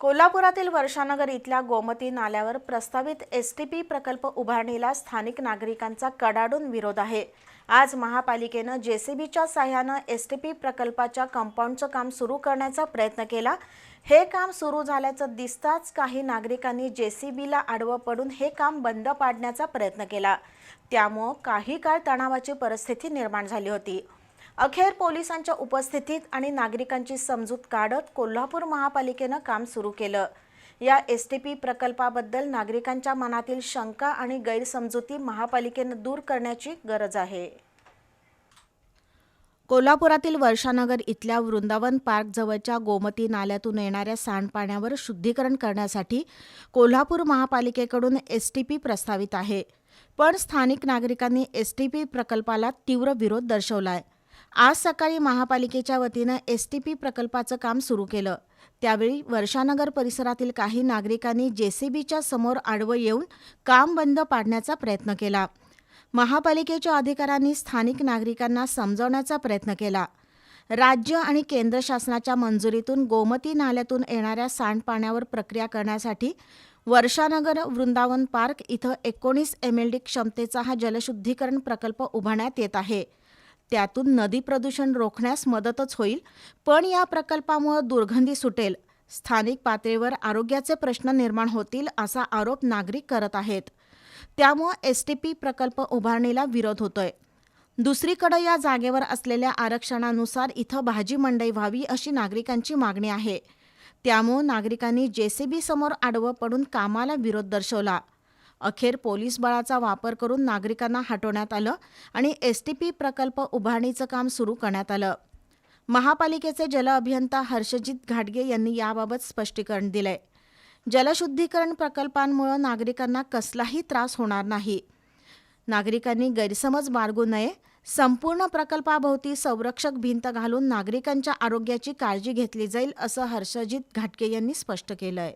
कोल्हापुरातील वर्षानगर इथल्या गोमती नाल्यावर प्रस्तावित एस टी पी प्रकल्प उभारणीला स्थानिक नागरिकांचा कडाडून विरोध आहे. आज महापालिकेनं जेसीबीच्या साह्यानं एस टी पी प्रकल्पाच्या कंपाऊंडचं काम सुरू करण्याचा प्रयत्न केला. हे काम सुरू झाल्याचं दिसताच काही नागरिकांनी जेसीबीला आडवं पडून हे काम बंद पाडण्याचा प्रयत्न केला. त्यामुळं काही काळ तणावाची परिस्थिती निर्माण झाली होती. अखेर पोलिसांच्या उपस्थितीत आणि नागरिकांची समजूत काढत कोल्हापूर महापालिकेनं काम सुरू केलं. या एस टी पी प्रकल्पाबद्दल नागरिकांच्या मनातील शंका आणि गैरसमजुती महापालिकेनं दूर करण्याची गरज आहे. कोल्हापुरातील वर्षानगर इथल्या वृंदावन पार्कजवळच्या गोमती नाल्यातून येणाऱ्या सांडपाण्यावर शुद्धीकरण करण्यासाठी कोल्हापूर महापालिकेकडून एस टी पी प्रस्तावित आहे. पण स्थानिक नागरिकांनी एस टी पी प्रकल्पाला तीव्र विरोध दर्शवला आहे आज सकाळी महापालिकेच्या वतीनं एस टी पी प्रकल्पाचं काम सुरू केलं. त्यावेळी वर्षानगर परिसरातील काही नागरिकांनी जेसीबीच्या समोर आडवं येऊन काम बंद पाडण्याचा प्रयत्न केला. महापालिकेच्या अधिकाऱ्यांनी स्थानिक नागरिकांना समजवण्याचा प्रयत्न केला. राज्य आणि केंद्र शासनाच्या मंजुरीतून गोमती नाल्यातून येणाऱ्या सांडपाण्यावर प्रक्रिया करण्यासाठी वर्षानगर वृंदावन पार्क इथं एकोणीस एम एल डी क्षमतेचा हा जलशुद्धीकरण प्रकल्प उभारण्यात येत आहे. त्यातून नदी प्रदूषण रोखण्यास मदतच होईल. पण या प्रकल्पामुळे दुर्गंधी सुटेल. स्थानिक पातळीवर आरोग्याचे प्रश्न निर्माण होतील असा आरोप नागरिक करत आहेत. त्यामुळं एस टी पी प्रकल्प उभारणीला विरोध होतोय. दुसरीकडे या जागेवर असलेल्या आरक्षणानुसार इथं भाजी मंडई व्हावी अशी नागरिकांची मागणी आहे. त्यामुळं नागरिकांनी जेसीबी समोर आडवं पडून कामाला विरोध दर्शवला. अखेर पोलीस बळाचा वापर करून नागरिकांना हटवण्यात आलं आणि एस टी पी प्रकल्प उभारणीचं काम सुरू करण्यात आलं. महापालिकेचे जल अभियंता हर्षजित घाटगे यांनी याबाबत स्पष्टीकरण दिलंय. जलशुद्धीकरण प्रकल्पांमुळे नागरिकांना कसलाही त्रास होणार नाही. नागरिकांनी गैरसमज बाळगू नये संपूर्ण प्रकल्पाभोवती संरक्षक भिंत घालून नागरिकांच्या आरोग्याची काळजी घेतली जाईल असं हर्षजित घाटके यांनी स्पष्ट केलं आहे